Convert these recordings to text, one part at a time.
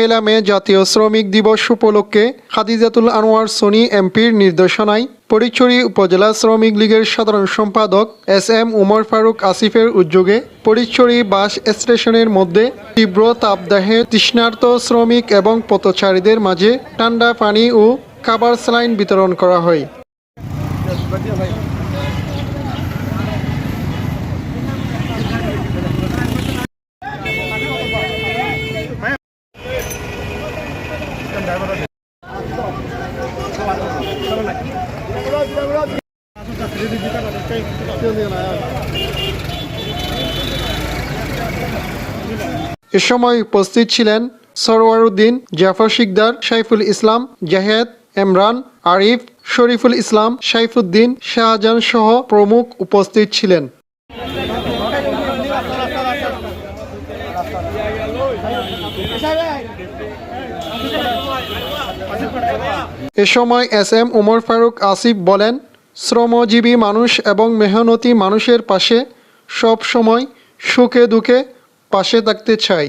পহেলা মে জাতীয় শ্রমিক দিবস উপলক্ষে খাদিজাতুল আনোয়ার সোনি এমপির নির্দেশনায় পরিচুরি উপজেলা শ্রমিক লীগের সাধারণ সম্পাদক এস এম উমর ফারুক আসিফের উদ্যোগে পরিচুরি বাস স্টেশনের মধ্যে তীব্র তাপদাহে তৃষ্ণার্ত শ্রমিক এবং পথচারীদের মাঝে ঠান্ডা পানি ও খাবার স্যালাইন বিতরণ করা হয়। এ সময় উপস্থিত ছিলেন সরওয়ারুদ্দিন, জাফর শিকদার, সাইফুল ইসলাম, জাহেদ এমরান আরিফ, শরীফুল ইসলাম, সাইফুদ্দিন, শাহজাহান সহ প্রমুখ উপস্থিত ছিলেন। এ সময় এস এম উমর ফারুক আসিফ বলেন, শ্রমজীবী মানুষ এবং মেহনতি মানুষের পাশে সব সময় সুখে দুঃখে পাশে থাকতে চাই।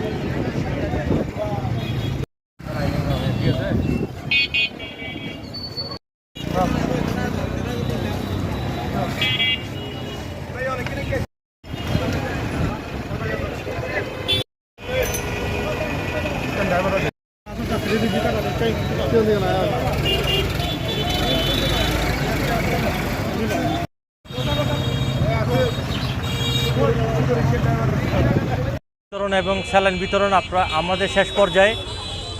বিতরণ এবং স্যালাইন বিতরণ আপনারা আমাদের শেষ পর্যায়ে।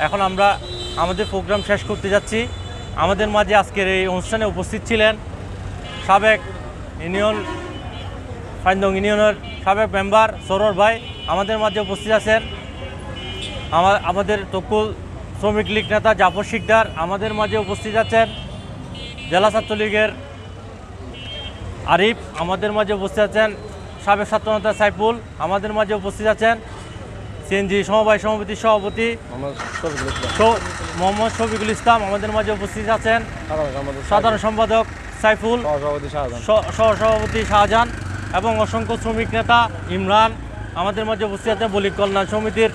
এখন আমরা আমাদের প্রোগ্রাম শেষ করতে যাচ্ছি। আমাদের মাঝে আজকের এই অনুষ্ঠানে উপস্থিত ছিলেন সাবেক ইউনিয়ন, ফাইন্দং ইউনিয়নের সাবেক মেম্বার সরোর ভাই। আমাদের মাঝে উপস্থিত আছেন আমাদের তকুল শ্রমিক লীগ নেতা জাফর শিকদার আমাদের মাঝে উপস্থিত আছেন। জেলা ছাত্রলীগের আরিফ আমাদের মাঝে উপস্থিত আছেন। সাবেক ছাত্রনেতা সাইফুল আমাদের মাঝে উপস্থিত আছেন। সিএনজি সমবায় সমিতির সভাপতি মোহাম্মদ শফিকুল ইসলাম। আমাদের মাঝে উপস্থিত আছেন। সাধারণ সম্পাদক সাইফুল সহসভাপতি শাহজাহান। এবং অসংখ্য শ্রমিক নেতা ইমরান আমাদের মাঝে উপস্থিত আছেন। বলিক কল্যাণ সমিতির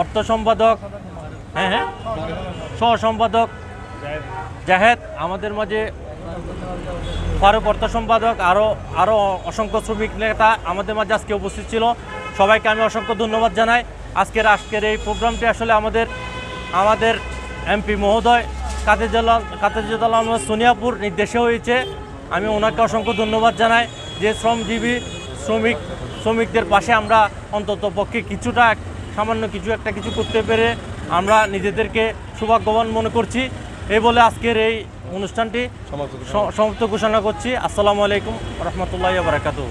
অর্থ সম্পাদক হ্যাঁ হ্যাঁ। সহ সম্পাদক জাহেদ, আমাদের মাঝে ফারুক অর্থ সম্পাদক আরও আরও অসংখ্য শ্রমিক নেতা আমাদের মাঝে আজকে উপস্থিত ছিল। সবাইকে আমি অসংখ্য ধন্যবাদ জানাই। আজকের আজকের এই প্রোগ্রামটি আসলে আমাদের আমাদের এমপি মহোদয় কাতেজুল্লাহ কাতেজুদ্দাল সোনিয়াপুর নির্দেশে হয়েছে। আমি ওনাকে অসংখ্য ধন্যবাদ জানাই যে শ্রমজীবী শ্রমিক, শ্রমিকদের পাশে আমরা অন্তত পক্ষে কিছুটা, সামান্য কিছু, একটা কিছু করতে পেরে আমরা নিজেদেরকে সৌভাগ্যবান মনে করছি। এই বলে আজকের এই অনুষ্ঠানটি সমস্ত সমাপ্ত ঘোষণা করছি। আসসালামু আলাইকুম রহমতুল্লাহ বারাকাতু